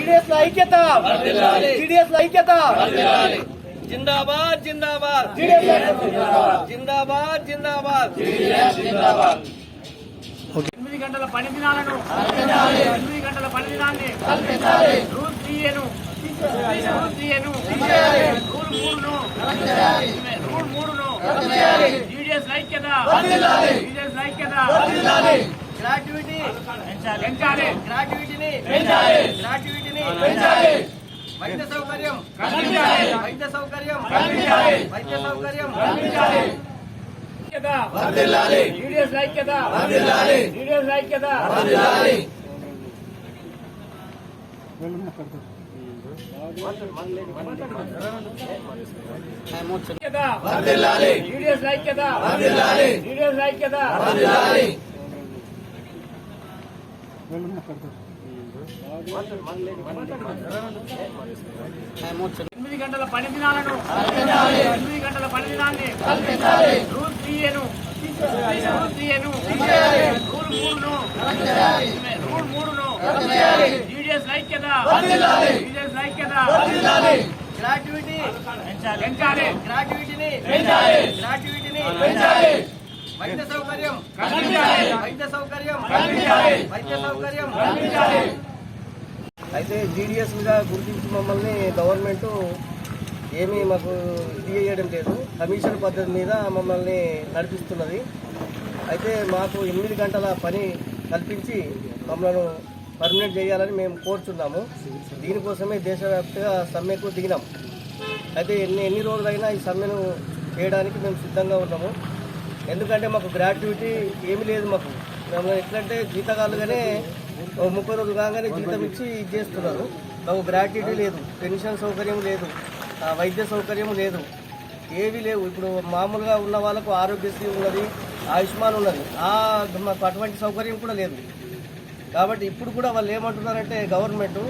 TDS ఐక్యత. TDS ఐక్యత. జిందాబాద్ జిందాబాద్. జిందాబాద్. జిందాబాద్ ఎనిమిది గంటల పని దినాలను. ఎనిమిది గంటల పని దినాన్ని. రూల్ త్రీను రూల్ త్రీను రూల్ మూడును రూల్ మూడును టీడీఎస్ ఐక్యత. టీడీఎస్ ఐక్యత. గ్రాట్యుటీ. పెంచాలి. గ్రాట్యుటీని పెంచాలి. వైద్య సౌకర్యం కల్పించాలి. వైద్య సౌకర్యం వైద్య సౌకర్యం కల్పించాలి. ఐక్యత టీడీఎస్ ఐక్యత టీడీఎస్ ఐక్యత టీడీఎస్ ఐక్యత ఎనిమిది గంటల పని దినాలను ఎనిమిది గంటల పని దినాన్ని రూల్ త్రీను రూల్ త్రీను రూల్ మూడును. రూల్ మూడును. టీడీఎస్ ఐక్యత. టీడీఎస్ ఐక్యత. గ్రాట్యుటీ. పెంచాలి. గ్రాట్యుటీని. పెంచాలి. గ్రాట్యుటీని. పెంచాలి. వైద్య సౌకర్యం. వైద్య సౌకర్యం. వైద్య సౌకర్యం. అయితే జీడిఎస్గా గుర్తించి మమ్మల్ని గవర్నమెంట్ ఏమీ మాకు ఇది చేయడం లేదు. కమిషన్ పద్ధతి మీద మమ్మల్ని నడిపిస్తున్నది. అయితే మాకు ఎనిమిది గంటల పని కల్పించి మమ్మల్ని పర్మనెంట్ చేయాలని మేము కోరుచున్నాము. దీనికోసమే దేశవ్యాప్తంగా సమ్మెకు దిగినాం. అయితే ఎన్ని ఎన్ని రోజులైనా ఈ సమ్మెను చేయడానికి మేము సిద్ధంగా ఉన్నాము. ఎందుకంటే మాకు గ్రాట్యుటీ ఏమీ లేదు మాకు. మేము ఎట్లంటే జీతగాలుగానే ముప్పై రోజులు కాగానే జీతం ఇచ్చి ఇది చేస్తున్నారు మాకు గ్రాట్యుటీ లేదు పెన్షన్ సౌకర్యం లేదు వైద్య సౌకర్యం లేదు ఏవి లేవు ఇప్పుడు మామూలుగా ఉన్న వాళ్ళకు ఆరోగ్యశ్రీ ఉన్నది ఆయుష్మాన్ ఉన్నది ఆ మాకు అటువంటి సౌకర్యం కూడా లేదు కాబట్టి ఇప్పుడు కూడా వాళ్ళు ఏమంటున్నారంటే గవర్నమెంట్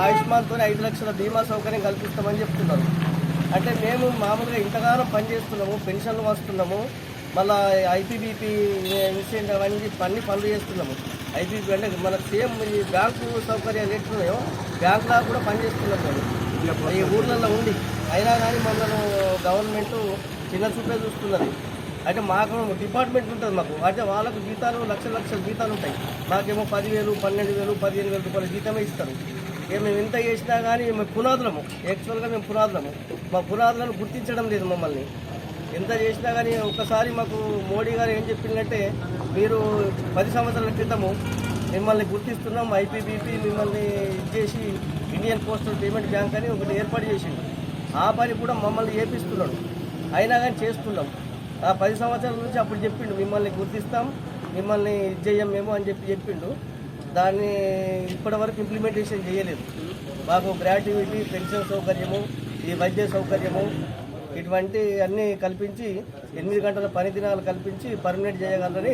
ఆయుష్మాన్తో ఐదు లక్షల బీమా సౌకర్యం కల్పిస్తామని చెప్తున్నారు అంటే మేము మామూలుగా ఇంతగానో పనిచేస్తున్నాము పెన్షన్లు వస్తున్నాము మళ్ళీ ఐపీబీపీ ఇన్సిడెంట్ అవన్నీ అన్ని పనులు చేస్తున్నాము ఐపీబీ అంటే మనకు సేమ్ ఈ బ్యాంకు సౌకర్యాలు ఎట్లున్నాయో బ్యాంకులా కూడా పనిచేస్తున్నాం మేము ఈ ఊర్లలో ఉంది అయినా కానీ మమ్మల్ని గవర్నమెంట్ చిన్న చూపే చూస్తున్నది. అంటే మాకు డిపార్ట్మెంట్ ఉంటుంది మాకు. అంటే వాళ్ళకు జీతాలు లక్షల లక్షల జీతాలు ఉంటాయి. మాకేమో పదివేలు పన్నెండు వేలు పదిహేను వేల రూపాయల జీతమే ఇస్తారు. ఇక మేము ఎంత చేసినా కానీ మేము పునాదులము. యాక్చువల్గా మేము పునాదులము. మా పునాదులను గుర్తించడం లేదు మమ్మల్ని. ఎంత చేసినా కానీ ఒకసారి మాకు మోడీ గారు ఏం చెప్పిందంటే మీరు పది సంవత్సరాల క్రితము మిమ్మల్ని గుర్తిస్తున్నాం ఐపీబీపీ మిమ్మల్ని ఇచ్చేసి ఇండియన్ పోస్టల్ పేమెంట్ బ్యాంక్ అని ఒకటి ఏర్పాటు చేసిండు. ఆ పని కూడా మమ్మల్ని ఏపిస్తున్నాడు అయినా కానీ చేస్తున్నాం. ఆ పది సంవత్సరాల నుంచి అప్పుడు చెప్పిండు మిమ్మల్ని గుర్తిస్తాం మిమ్మల్ని ఇది మేము అని చెప్పి చెప్పిండు. దాన్ని ఇప్పటి వరకు ఇంప్లిమెంటేషన్ చేయలేదు. మాకు గ్రాట్యుటీ పెన్షన్ సౌకర్యము ఈ వైద్య సౌకర్యము ఇటువంటి అన్నీ కల్పించి ఎనిమిది గంటల పని దినాలు కల్పించి పర్మనెంట్ చేయగలరని